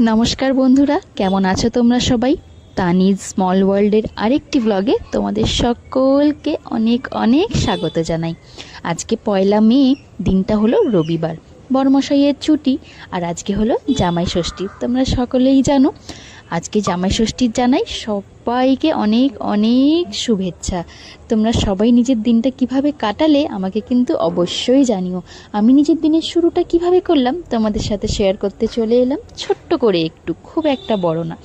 নমস্কার বন্ধুরা, কেমন আছো তোমরা সবাই? তানিজ স্মল ওয়ার্ল্ডের আরেকটি ব্লগে তোমাদের সকলকে অনেক অনেক স্বাগত জানাই। আজকে পয়লা মে, দিনটা হলো রবিবার, বর্মশাইয়ের ছুটি আর আজকে হলো জামাই ষষ্ঠী, তোমরা সকলেই জানো। আজকে জামাই ষষ্ঠীর জানাই সবাইকে অনেক অনেক শুভেচ্ছা। তোমরা সবাই নিজের দিনটা কীভাবে কাটালে আমাকে কিন্তু অবশ্যই জানিও। আমি নিজের দিনের শুরুটা কীভাবে করলাম তোমাদের সাথে শেয়ার করতে চলে এলাম। ছোট্ট করে একটু, খুব একটা বড় না।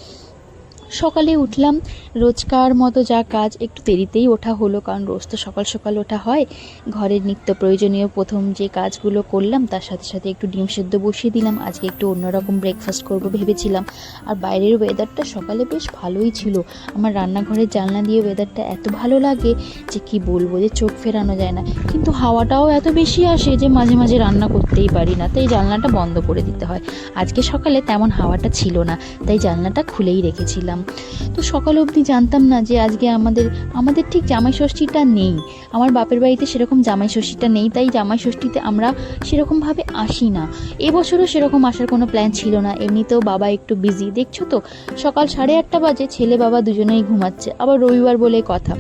সকালে উঠলাম। রোজকার মতো যা কাজ একটু দেরিতেই ওঠা হলো, কারণ রোজ তো সকাল সকাল ওঠা হয়। ঘরের নিত্য প্রয়োজনীয় প্রথম যে কাজগুলো করলাম, তার সাথে সাথে একটু ডিম সেদ্ধ বসিয়ে দিলাম। আজকে একটু অন্যরকম ব্রেকফাস্ট করব ভেবেছিলাম। আর বাইরের ওয়েদারটা সকালে বেশ ভালোই ছিল। আমার রান্নাঘরের জানলা দিয়ে ওয়েদারটা এত ভালো লাগে যে কি বলব, যে চোখ ফেরানো যায় না। কিন্তু হাওয়াটাও এত বেশি আসে যে মাঝে মাঝে রান্না করতেই পারি না। তাই জানলাটা বন্ধ করে দিতে হয়। আজকে সকালে তেমন হাওয়াটা ছিল না, তাই জানলাটা খুলেই রেখেছিলাম। তো সকাল অবধি জানতাম না যে আজকে আমাদের আমাদের ঠিক জামাই ষষ্ঠীটা নেই। আমার বাপের বাড়িতে সেরকম জামাই ষষ্ঠীটা নেই, তাই জামাই ষষ্ঠীতে আমরা সেরকমভাবে আসি না। এবছরও সেরকম আসার কোনো প্ল্যান ছিল না। এমনিতেও বাবা একটু বিজি দেখছ তো, সকাল সাড়ে আটটা বাজে ছেলে বাবা দুজনেই ঘুমাচ্ছে। আবার রবিবার বলে কথা।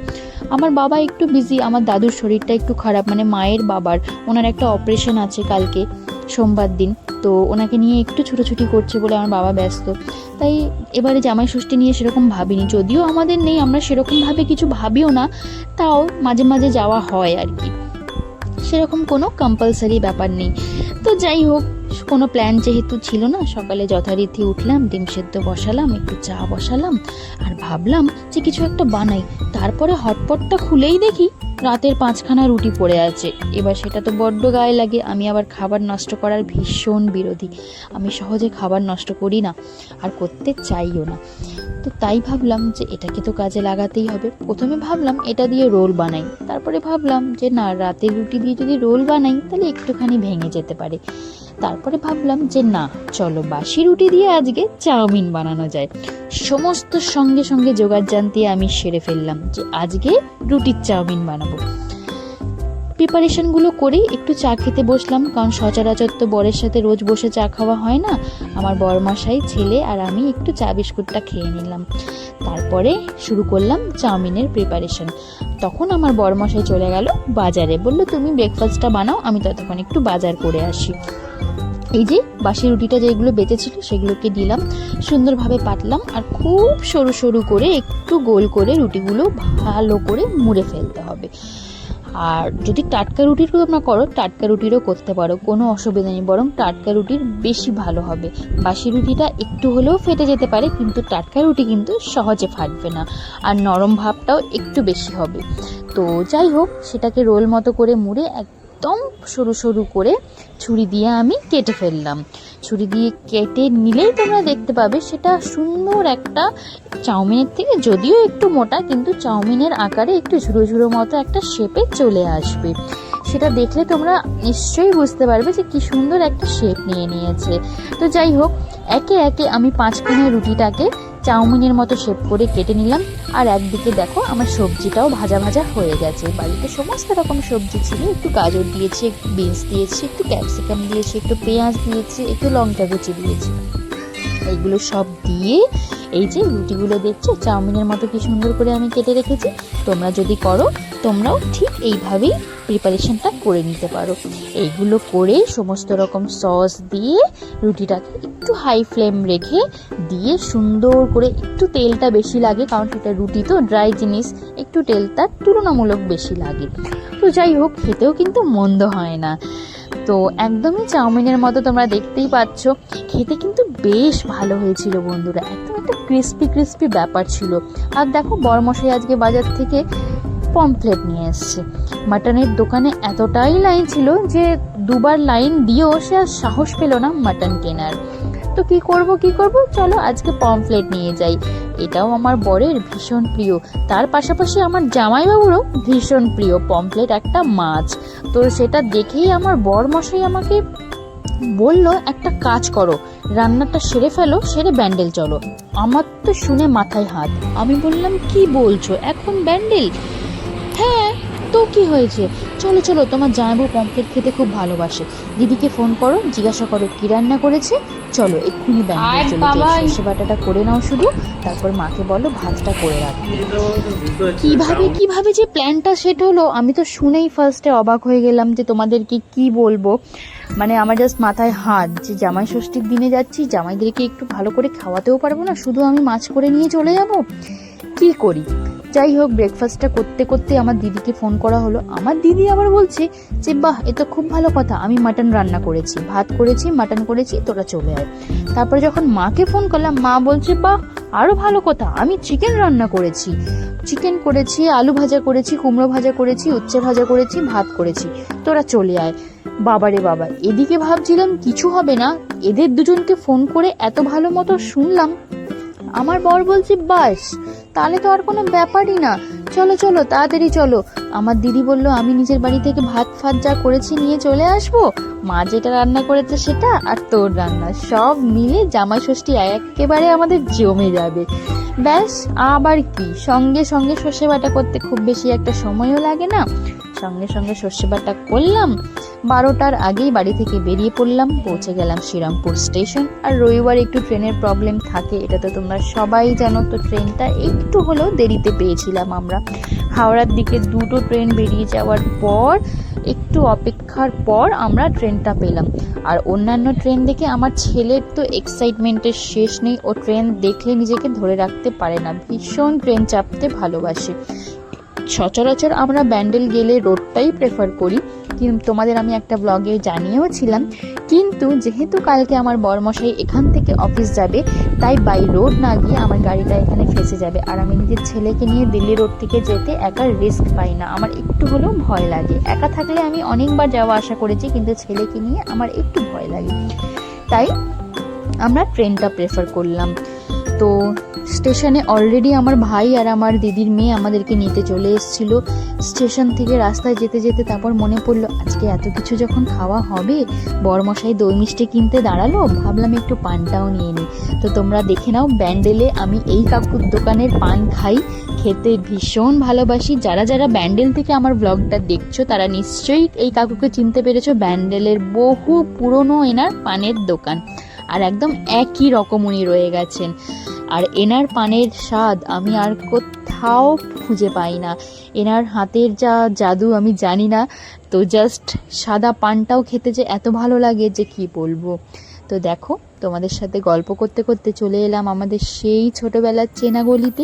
আমার বাবা একটু বিজি আমার দাদুর শরীরটা একটু খারাপ মানে মায়ের বাবার, ওনার একটা অপারেশন আছে কালকে। সোমবার দিন। তো ওনাকে নিয়ে একটু ছুটোছুটি করছে বলে আমার বাবা ব্যস্ত। তাই এবারে জামাই ষষ্ঠী নিয়ে সেরকম ভাবিনি। যদিও আমাদের নেই, আমরা সেরকমভাবে কিছু ভাবিও না, তাও মাঝে মাঝে যাওয়া হয় আর কি। সেরকম কোনো কম্পালসারি ব্যাপার নেই। তো যাই হোক, কোনো প্ল্যান যেহেতু ছিল না, সকালে যথারীতি উঠলাম, ডিম সেদ্ধ বসালাম, একটু চা বসালাম, আর ভাবলাম যে কিছু একটা বানাই। তারপরে হটপটটা খুলেই দেখি রাতের পাঁচখানা রুটি পড়ে আছে। এবার সেটা তো বড্ড গায়ে লাগে। আমি আবার খাবার নষ্ট করার ভীষণ বিরোধী। আমি সহজে খাবার নষ্ট করি না আর করতে চাইও না। তো তাই ভাবলাম যে এটাকে তো কাজে লাগাতেই হবে। প্রথমে ভাবলাম এটা দিয়ে রোল বানাই। তারপরে ভাবলাম যে না, রাতের রুটি দিয়ে যদি রোল বানাই, তাহলে একটুখানি ভেঙে যেতে পারে। তারপরে ভাবলাম যে না, চলো বাসি রুটি দিয়ে আজকে চাউমিন বানানো যায়। সমস্ত সঙ্গে সঙ্গে জোগাড় জানতে আমি সেরে ফেললাম যে আজকে রুটির চাউমিন বানাবো। প্রিপারেশনগুলো করেই একটু চা খেতে বসলাম, কারণ সচরাচর তো বরের সাথে রোজ বসে চা খাওয়া হয় না। আমার বরমশাই, ছেলে আর আমি একটু চা বিস্কুটটা খেয়ে নিলাম। তারপরে শুরু করলাম চাউমিনের প্রিপারেশন তখন আমার বরমশাই চলে গেল বাজারে। বলল, তুমি ব্রেকফাস্টটা বানাও, আমি ততক্ষণ একটু বাজার করে আসি। এই যে বাসি রুটিটা যেগুলো বেঁচেছিল সেগুলোকে দিলাম, সুন্দরভাবে পাতলাম আর খুব সরু সরু করে একটু গোল করে রুটিগুলো ভালো করে মুড়ে ফেলতে হবে। আর যদি টাটকা রুটির তোমরা করো, টাটকা রুটিরও করতে পারো, কোনো অসুবিধা নেই, বরং টাটকা রুটির বেশি ভালো হবে। বাসি রুটিটা একটু হলেও ফেটে যেতে পারে, কিন্তু টাটকা রুটি কিন্তু সহজে ফাটবে না আর নরম ভাবটাও একটু বেশি হবে। তো যাই হোক, সেটাকে রোল মতো করে মুড়ে একদম সরু সরু করে ছুরি দিয়ে আমি কেটে ফেললাম। ছুরি দিয়ে কেটে নিলেই তোমরা দেখতে পাবে সেটা সুন্দর একটা চাউমিনের থেকে যদিও একটু মোটা, কিন্তু চাউমিনের আকারে একটু ঝুড়ো ঝুড়ো মতো একটা শেপে চলে আসবে। সেটা দেখলে তোমরা নিশ্চয়ই বুঝতে পারবে যে কি সুন্দর একটা শেপ নিয়ে নিয়েছে। তো যাই হোক, একে একে আমি পাঁচ পাঁচখানা রুটিটাকে চাউমিনের মতো শেপ করে কেটে নিলাম। আর একদিকে দেখো, আমার সবজিটাও ভাজা ভাজা হয়ে গেছে। বাড়িতে সমস্ত রকম সবজি ছিল। একটু গাজর দিয়েছি, একটু বিনস দিয়েছি, একটু ক্যাপসিকাম দিয়েছি, একটু পেঁয়াজ দিয়েছি, একটু লঙ্কা কুচি দিয়েছি। এইগুলো সব দিয়ে এই যে রুটিগুলো দেখছ, চাউমিনের মতো কি সুন্দর করে আমি কেটে রেখেছি। তোমরা যদি করো, তোমরাও ঠিক এইভাবেই প্রিপারেশনটা করে নিতে পারো। এইগুলো করে সমস্ত রকম সস দিয়ে রুটিটাকে একটু হাই ফ্লেম রেখে দিয়ে সুন্দর করে একটু তেলটা বেশি লাগে, কারণ সেটা রুটি তো ড্রাই জিনিস, একটু তেলটা তুলনামূলক বেশি লাগে। তো যাই হোক, খেতেও কিন্তু মন্দ হয় না। তো একদমই চাউমিনের মতো তোমরা দেখতেই পাচ্ছ। খেতে কিন্তু বেশ ভালো হয়েছিল বন্ধুরা। একদম একটা ক্রিস্পি ক্রিস্পি ব্যাপার ছিল। আর দেখো বড়মশাই আজকে বাজার থেকে পমফ্লেট নিয়ে এসছে। মাটনের দোকানে এতটাই লাইন ছিল যে দুবার লাইন দিয়েও সে আর সাহস পেল না মাটন কেনার। তো কি করব কি করব? চলো আজকে পমফ্লেট নিয়ে যাই। এটাও আমার বরের ভীষণ প্রিয়। তার পাশাপাশি আমার জামাইবাবুরও ভীষণ প্রিয় পমফ্লেট একটা মাছ। তো সেটা দেখেই আমার বর মশাই আমাকে বলল, একটা কাজ করো, রান্নাটা সেরে ফেলো, সেরে ব্যান্ডেল চলো। আমার তো শুনে মাথায় হাত। আমি বললাম, কি বলছো? এখন ব্যান্ডেল? তো কি হয়েছে? চলো চলো তোমার জামাইবু পমফ্লেট খেতে খুব ভালোবাসে। দিদিকে ফোন করো জিজ্ঞাসা করো কি রান্না করেছে। চলো এক্ষুনি আয় চলে। যাই। করে নাও শুধু তারপর মাকে বলো ভাতটা করে রাখো। কীভাবে কীভাবে যে প্ল্যানটা সেট হলো আমি তো শুনেই ফার্স্টে অবাক হয়ে গেলাম যে তোমাদেরকে কি বলব। মানে আমার জাস্ট মাথায় হাত যে জামাই ষষ্ঠীর দিনে যাচ্ছি জামাইদেরকে একটু ভালো করে খাওয়াতেও পারব না শুধু আমি মাছ করে নিয়ে চলে যাব? কি করি? যাই হোক ব্রেকফাস্টটা করতে করতে আমার দিদিকে ফোন করা হলো। আমার দিদি আবার বলছে যে, বাহ, এ তো খুব ভালো কথা। আমি মাটন রান্না করেছি। ভাত করেছি মাটন করেছি, তোরা চলে আয়। তারপরে যখন মাকে ফোন করলাম, মা বলছে, বাহ আরও ভালো কথা। আমি চিকেন রান্না করেছি। চিকেন করেছি, আলু ভাজা করেছি, কুমড়ো ভাজা করেছি, উচ্ছে ভাজা করেছি, ভাত করেছি। তোরা চলে আয়। বাবারে বাবা, এদিকে ভাবছিলাম কিছু হবে না। এদের দুজনকে ফোন করে এত ভালো মতো শুনলাম। আমার বর বলছে, বাস তাহলে তো আর কোনো ব্যাপারই না। চলো চলো, তাড়াতাড়ি চলো। আমার দিদি বলল, আমি নিজের বাড়ি থেকে ভাত ফাত যা করেছি নিয়ে চলে আসব। মা যেটা রান্না করেছে সেটা আর তোর রান্না। সব মিলে জামাই ষষ্ঠী একেবারে আমাদের জমে যাবে। ব্যাস, আবার কি? সঙ্গে সঙ্গে সর্ষে বাটা করতে খুব বেশি একটা সময়ও লাগে না। সঙ্গে সঙ্গে সর্ষে বাটা করলাম। বারোটার আগেই বাড়ি থেকে বেরিয়ে পড়লাম, পৌঁছে গেলাম শ্রীরামপুর স্টেশন। আর রবিবার একটু ট্রেনের প্রবলেম থাকে, এটা তো তোমরা সবাই জানো, তো ট্রেনটা একটু হলেও দেরিতে পেয়েছিলাম আমরা। হাওড়ার দিকে দুটো ট্রেন বেরিয়ে যাওয়ার পর, একটু অপেক্ষার পর আমরা ট্রেনটা পেলাম। আর অন্যান্য ট্রেন দেখে আমার ছেলের তো এক্সাইটমেন্টের শেষ নেই। ও ট্রেন দেখলে নিজেকে ধরে রাখতে পারে না। ভীষণ ট্রেন চাপতে ভালোবাসে। সচরাচর আমরা ব্যান্ডেল গেলে রোডটাই প্রেফার করি। কিন্তু তোমাদের আমি একটা ব্লগে জানিয়েও ছিলাম কিন্তু যেহেতু কালকে আমার বরমশাই এখান থেকে অফিস যাবে, তাই বাই রোড না গিয়ে আমার গাড়িটা এখানে ফেসে যাবে। আর আমি নিজের ছেলেকে নিয়ে দিল্লি রোড থেকে যেতে একা রিস্ক পাই না। আমার একটু হলেও ভয় লাগে। একা থাকলে আমি অনেকবার যাওয়া আসা করেছি, কিন্তু ছেলেকে নিয়ে আমার একটু ভয় লাগে। তাই আমরা ট্রেনটা প্রেফার করলাম। তো স্টেশনে অলরেডি আমার ভাই আর আমার দিদির মেয়ে আমাদেরকে নিতে চলে এসেছিল। স্টেশন থেকে রাস্তায় যেতে যেতে তারপর মনে পড়ল, আজকে এত কিছু যখন খাওয়া হবে, বরমশাই দই মিষ্টি কিনতে দাঁড়াল, ভাবলাম একটু পানটাও নিয়ে নিই। তো তোমরা দেখে নাও, ব্যান্ডেলে আমি এই কাকুর দোকানের পান খাই, খেতে ভীষণ ভালোবাসি। যারা যারা ব্যান্ডেল থেকে আমার ব্লগটা দেখছ, তারা নিশ্চয়ই এই কাকুকে চিনতে পেরেছ, ব্যান্ডেলের বহু পুরনো এনার পানের দোকান। আর একদম একই রকম উনি রয়ে গেছেন। আর এনার পানের স্বাদ আমি আর কোথাও খুঁজে পাই না। এনার হাতের যা জাদু আমি জানি না, তো জাস্ট সাদা পানটাও খেতে যে এত ভালো লাগে যে কি বলব। তো দেখো, তোমাদের সাথে গল্প করতে করতে চলে এলাম আমাদের সেই ছোটোবেলার চেনা গলিতে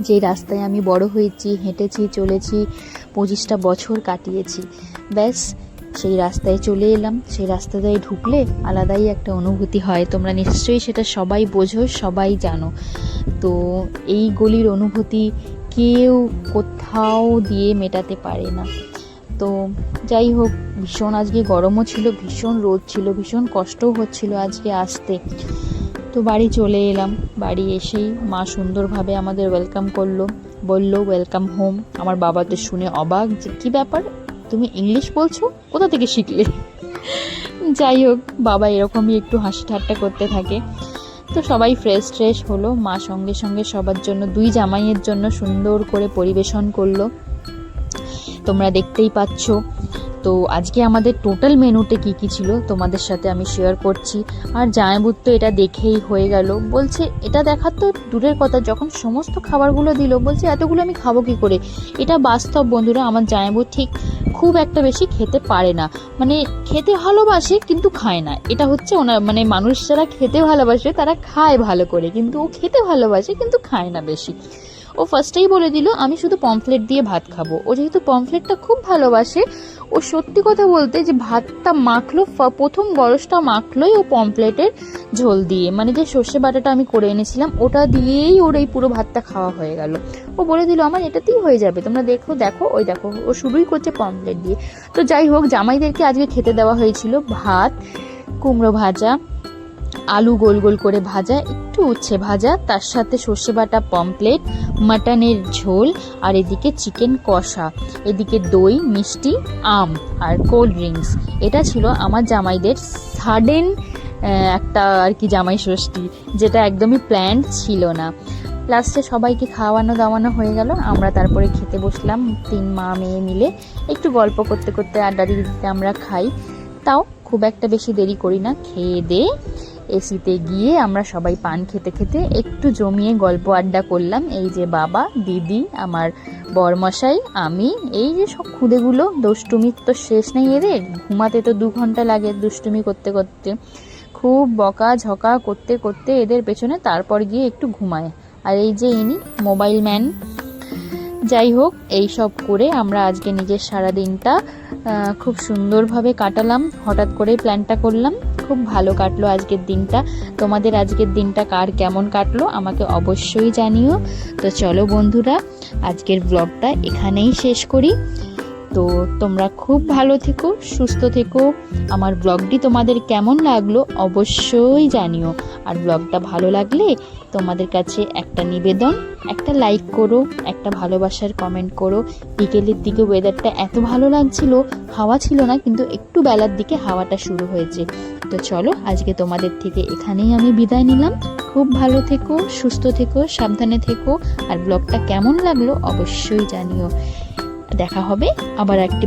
যে রাস্তায় আমি বড় হয়েছি, হেঁটেছি, চলেছি, পঁচিশটা বছর কাটিয়েছি। ব্যাস সেই রাস্তায় চলে এলাম। সেই রাস্তাটায় ঢুকলে আলাদাই একটা অনুভূতি হয়। তোমরা নিশ্চয়ই সেটা সবাই বোঝো, সবাই জানো। তো এই গলির অনুভূতি কেউ কোথাও দিয়ে মেটাতে পারে না। তো যাই হোক, ভীষণ আজকে গরমও ছিল, ভীষণ রোদ ছিল, ভীষণ কষ্টও হচ্ছিল আজকে আসতে। তো বাড়ি চলে এলাম। বাড়ি এসেই মা সুন্দরভাবে আমাদের ওয়েলকাম করল। বলল ওয়েলকাম হোম আমার বাবা তো শুনে অবাক যে, কী ব্যাপার? তুমি ইংলিশ বলছো? কোথা থেকে শিখলে? যাই হোক, বাবা এরকমই একটু হাসি ঠাট্টা করতে থাকে। তো সবাই ফ্রেশ ট্রেশ হলো। মা সঙ্গে সঙ্গে সবার জন্য দুই জামাইয়ের জন্য সুন্দর করে পরিবেশন করল। তোমরা দেখতেই পাচ্ছ। তো আজকে আমাদের টোটাল মেনুতে কি কি ছিল তোমাদের সাথে আমি শেয়ার করছি। আর জামাইবুর তো এটা দেখেই হয়ে গেল। বলছে, এটা দেখার তো দূরের কথা, যখন সমস্ত খাবারগুলো দিল, বলছে, এতগুলো আমি খাব কি করে? এটা বাস্তব বন্ধুরা, আমার জামাইবুর ঠিক খুব একটা বেশি খেতে পারে না। মানে খেতে ভালোবাসে, কিন্তু খায় না। এটা হচ্ছে ওনার মানে মানুষ যারা খেতে ভালোবাসে, তারা খায় ভালো করে, কিন্তু ও খেতে ভালোবাসে, কিন্তু খায় না বেশি। ও ফার্স্টেই বলে দিল, আমি শুধু পমফ্লেট দিয়ে ভাত খাব। ও যেহেতু পমফ্লেটটা খুব ভালোবাসে, ও সত্যি কথা বলতে যে ভাতটা মাখলো প্রথম গরসটা মাখলোই ও পমফ্লেটের ঝোল দিয়ে। মানে যে সর্ষে বাটাটা আমি করে এনেছিলাম, ওটা দিয়েই ওর এই পুরো ভাতটা খাওয়া হয়ে গেল। ও বলে দিল, আমার এটাতেই হয়ে যাবে, তোমরা দেখো দেখো, ওই দেখো, ও শুরুই করছে পমফ্লেট দিয়ে। তো যাই হোক, জামাইদেরকে আজকে খেতে দেওয়া হয়েছিল ভাত, কুমড়ো ভাজা, আলু গোল গোল করে ভাজা একটু উচ্ছে ভাজা, তার সাথে সর্ষে বাটা পমপ্লেট মাটনের ঝোল আর এদিকে চিকেন কষা। এদিকে দই, মিষ্টি, আম আর কোল্ড ড্রিঙ্কস। এটা ছিল আমার জামাইদের সাডেন একটা আর কি জামাই ষষ্ঠী, যেটা একদমই প্ল্যান্ড ছিল না। লাস্টে সবাইকে খাওয়ানো দাওয়ানো হয়ে গেল। আমরা তারপরে খেতে বসলাম, তিন মা মেয়ে মিলে। একটু গল্প করতে করতে আড্ডা দিতে দিতে আমরা খাই। তাও খুব একটা বেশি দেরি করি না, খেয়ে দিয়ে এসিতে গিয়ে আমরা সবাই পান খেতে খেতে একটু জমিয়ে গল্প আড্ডা করলাম। এই যে বাবা, দিদি, আমার বরমশাই, আমি, এই যে সব খুদেগুলো, দুষ্টুমির তো শেষ নেই এদের। ঘুমাতে তো দু ঘণ্টা লাগে দুষ্টুমি করতে করতে। খুব বকা ঝকা করতে করতে এদের পেছনে তারপর গিয়ে একটু ঘুমায়। আর এই যে ইনি, মোবাইল ম্যান যাই হোক, এই সব করে আমরা আজকে নিজের সারা দিনটা খুব সুন্দরভাবে কাটালাম। হঠাৎ করে প্ল্যানটা করলাম, খুব ভালো কাটলো আজকের দিনটা। তোমাদের আজকের দিনটা কার কেমন কাটলো আমাকে অবশ্যই জানিও। তো চলো বন্ধুরা, আজকের ব্লগটা এখানেই শেষ করি। তো তোমরা খুব ভালো থেকো, সুস্থ থেকো। আমার ব্লগটি তোমাদের কেমন লাগল অবশ্যই জানিও। আর ব্লগটা ভালো লাগলে তোমাদের কাছে একটা নিবেদন, একটা লাইক করো, একটা ভালোবাসার কমেন্ট করো। বিকেলের দিকে ওয়েদারটা এত ভালো লাগছিল, হাওয়া ছিল না, কিন্তু একটু বেলার দিকে হাওয়াটা শুরু হয়েছে। তো চলো, আজকে তোমাদের থেকে এখানেই আমি বিদায় নিলাম। খুব ভালো থেকো, সুস্থ থেকো, সাবধানে থেকো। আর ব্লগটা কেমন লাগল অবশ্যই জানিও। দেখা হবে আবার একটি